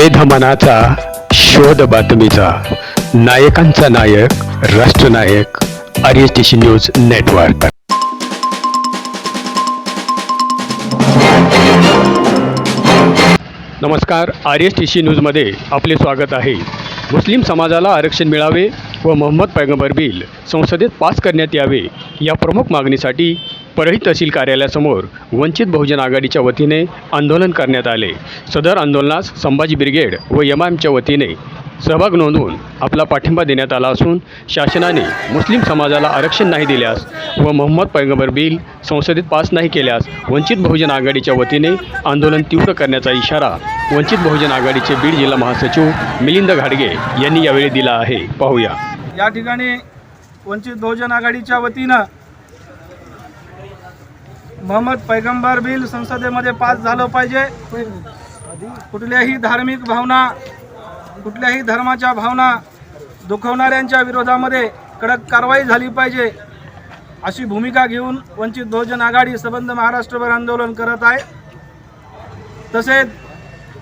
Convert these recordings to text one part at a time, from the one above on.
वेधमनाचा शोध बातमीचा. नायकांचा नायक राष्ट्रनायक R S T C news network. नमस्कार आर एस टी सी न्यूजमध्ये आपले स्वागत आहे. मुस्लिम समाजाला आरक्षण मिळावे व मोहम्मद पैगंबर बिल संसदेत पास करण्यात यावे या प्रमुख मागणीसाठी परळी तहसील कार्यालयासमोर वंचित बहुजन आघाडीच्या वतीने आंदोलन करण्यात आले. सदर आंदोलनास संभाजी ब्रिगेड व एम एमच्या वतीने सहभाग नोंदवून आपला पाठिंबा देण्यात आला असून शासनाने मुस्लिम समाजाला आरक्षण नाही दिल्यास व मोहम्मद पैगंबर बिल संसदेत पास नाही केल्यास वंचित बहुजन आघाडीच्या वतीने आंदोलन तीव्र करण्याचा इशारा वंचित बहुजन आघाडीचे बीड जिल्हा महासचिव मिलिंद घाडगे यांनी यावेळी दिला आहे. पाहूया. या ठिकाणी वंचित बहुजन आघाडीच्या वतीनं मोहम्मद पैगंबर बिल संसदेमध्ये पास झालं पाहिजे. कुठल्याही धार्मिक भावना कुठल्याही धर्माच्या भावना दुखवणाऱ्यांच्या विरोधामध्ये कडक कारवाई झाली पाहिजे अशी भूमिका घेऊन वंचित बहुजन आघाडी सबंध महाराष्ट्रभर आंदोलन करत आहे. तसेच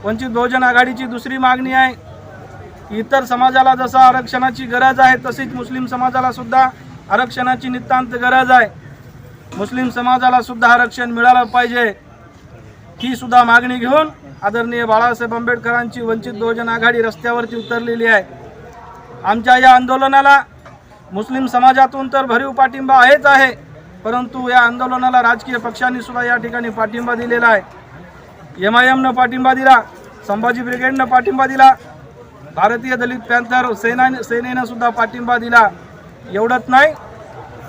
वंचित बहुजन आघाडीची दुसरी मागणी आहे इतर समाजाला जसं आरक्षणाची गरज आहे तशीच मुस्लिम समाजाला सुद्धा आरक्षणाची नितांत गरज आहे. मुस्लिम समाजाला सुद्धा आरक्षण मिळालं पाहिजे. ही सुद्धा मागणी घेऊन आदरणीय बाळासाहेब आंबेडकरांची वंचित बहुजन आघाडी रस्त्यावरती उतरलेली आहे. आमच्या या आंदोलनाला मुस्लिम समाजातून तर भरीव पाठिंबा आहेच आहे परंतु या आंदोलनाला राजकीय पक्षांनी सुद्धा या ठिकाणी पाठिंबा दिलेला आहे. एम आय एमनं पाठिंबा दिला संभाजी ब्रिगेडनं पाठिंबा दिला भारतीय दलित पॅन्थर सेना सेनेनं सुद्धा पाठिंबा दिला. एवढंच नाही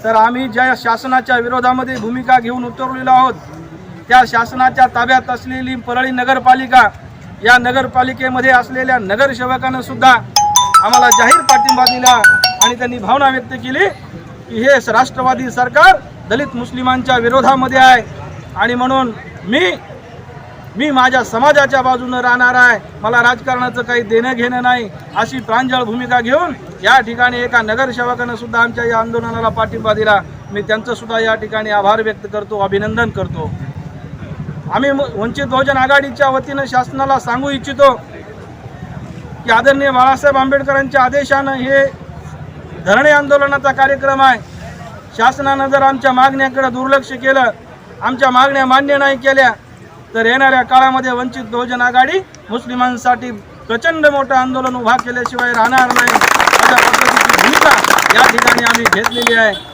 तर आम्ही ज्या शासनाच्या विरोधामध्ये भूमिका घेऊन उतरलेलो आहोत त्या शासनाच्या ताब्यात असलेली परळी नगरपालिका या नगरपालिकेमध्ये असलेल्या नगरसेवकानं सुद्धा आम्हाला जाहीर पाठिंबा दिला आणि त्यांनी भावना व्यक्त केली की हे राष्ट्रवादी सरकार दलित मुस्लिमांच्या विरोधामध्ये आहे. आणि म्हणून मी मी माझ्या समाजाच्या बाजूनं राहणार आहे. मला राजकारणाचं काही देणं घेणं नाही. अशी प्रांजळ भूमिका घेऊन या ठिकाणी एका नगरसेवकानं सुद्धा आमच्या या आंदोलनाला पाठिंबा दिला. मी त्यांचं सुद्धा या ठिकाणी आभार व्यक्त करतो अभिनंदन करतो. आम्ही म- वंचित बहुजन आघाडीच्या वतीनं शासनाला सांगू इच्छितो की आदरणीय बाळासाहेब आंबेडकरांच्या आदेशानं हे धरणे आंदोलनाचा कार्यक्रम आहे. शासनानं जर आमच्या मागण्याकडे दुर्लक्ष केलं आमच्या मागण्या मान्य नाही केल्या तर येणाऱ्या काळामध्ये वंचित बहुजन आघाडी मुस्लिमांसाठी प्रचंड मोठं आंदोलन उभा केल्याशिवाय राहणार नाही. अशा पद्धतीची भूमिका या ठिकाणी आम्ही घेतलेली आहे.